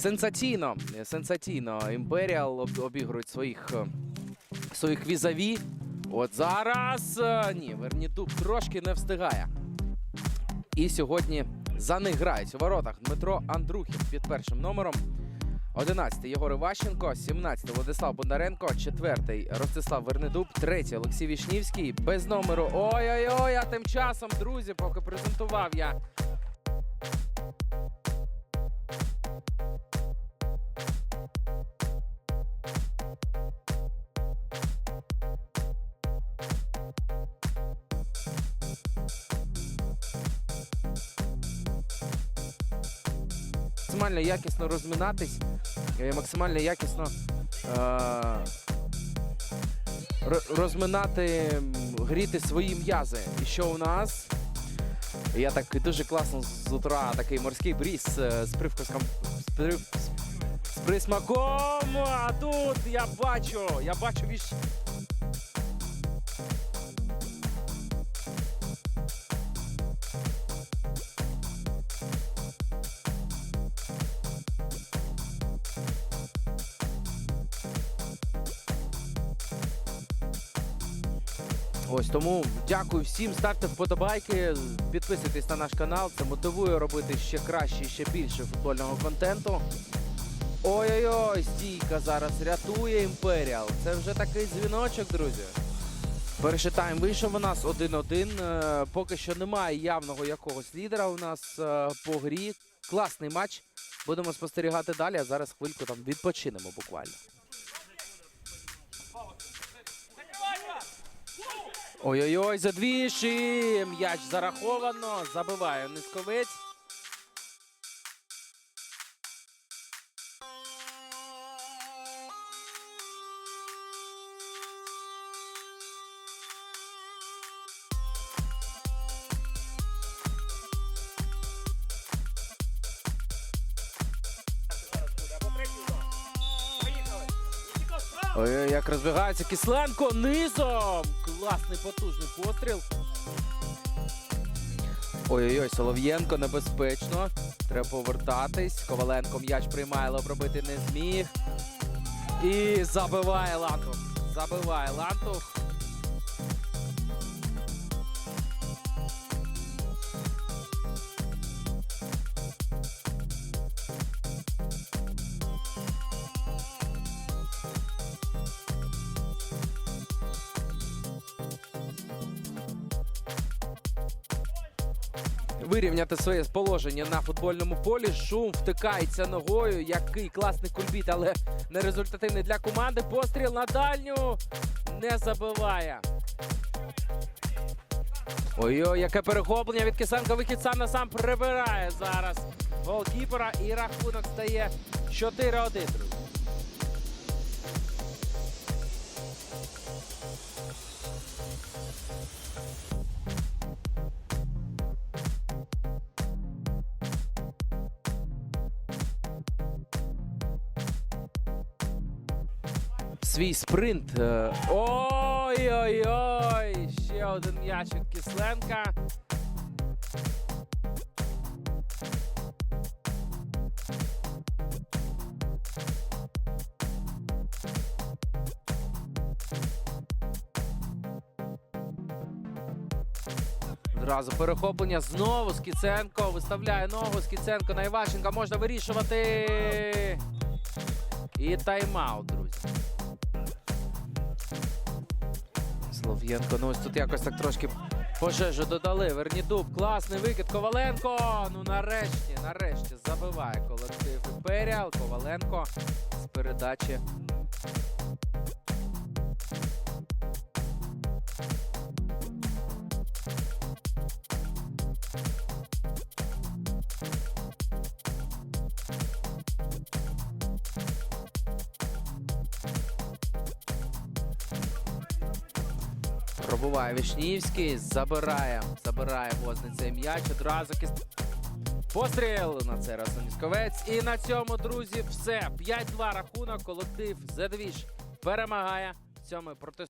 Сенсаційно, сенсаційно. Імперіал обігрують своїх, е, своїх візаві. От зараз е, ні, Вернідуб трошки не встигає. І сьогодні за них грають у воротах Дмитро Андрухін під першим номером. 11 Єгор Іващенко, 17 Владислав Бондаренко, 4 Ростислав Вернедуб, 3 Олексій Вішнівський без номеру. Ой-ой-ой, а тим часом, друзі, поки презентував я максимально якісно розминатись, е, максимально якісно е, розминати, гріти свої м'язи. І що у нас? Я так дуже класно з утра такий морський бріз е, з привкуском. З, з присмаком. А тут я бачу, я бачу віж. Ось тому дякую всім, ставте вподобайки, підписуйтесь на наш канал. Це мотивує робити ще краще, ще більше футбольного контенту. Ой-ой-ой, стійка зараз рятує Імперіал. Це вже такий дзвіночок, друзі. Перший тайм вийшов у нас 1-1. Е, Поки що немає явного якогось лідера у нас е, по грі. Класний матч. Будемо спостерігати далі, а зараз хвильку там відпочинемо буквально. Ой-ой-ой, задвіші. М'яч зараховано. Забиває низковець. Ой, як розбігається Кисленко низом. Класний потужний постріл. Ой-ой-ой, Солов'єнко небезпечно. Треба повертатись. Коваленко м'яч приймає, але обробити не зміг. І забиває Лантух. Забиває Лантух. Вирівняти своє положення на футбольному полі. Шум втикається ногою. Який класний кульбіт, але не результативний для команди. Постріл на дальню не забиває. Ой-ой, яке перехоплення від Кисенка. Вихід сам на сам прибирає зараз голкіпера. І рахунок стає 4-1. Свій спринт. Е, Ой-ой-ой! Ще один м'яч від Кисленка. Одразу перехоплення знову Скіценко виставляє ногу. Скіценко на Іващенка можна вирішувати. І тайм-аут, друзі. Слов'єнко, ну ось тут якось так трошки пожежу додали. Вернідуб, класний викид. Коваленко. Ну нарешті, нарешті забиває колектив Імперіал. Коваленко з передачі. Пробуває Вишнівський, забирає, забирає возний цей м'яч. Одразу кис... Постріл на цей раз Місковець. І на цьому, друзі, все. 5-2 рахунок. Колектив Зедвіж перемагає. цьому проти.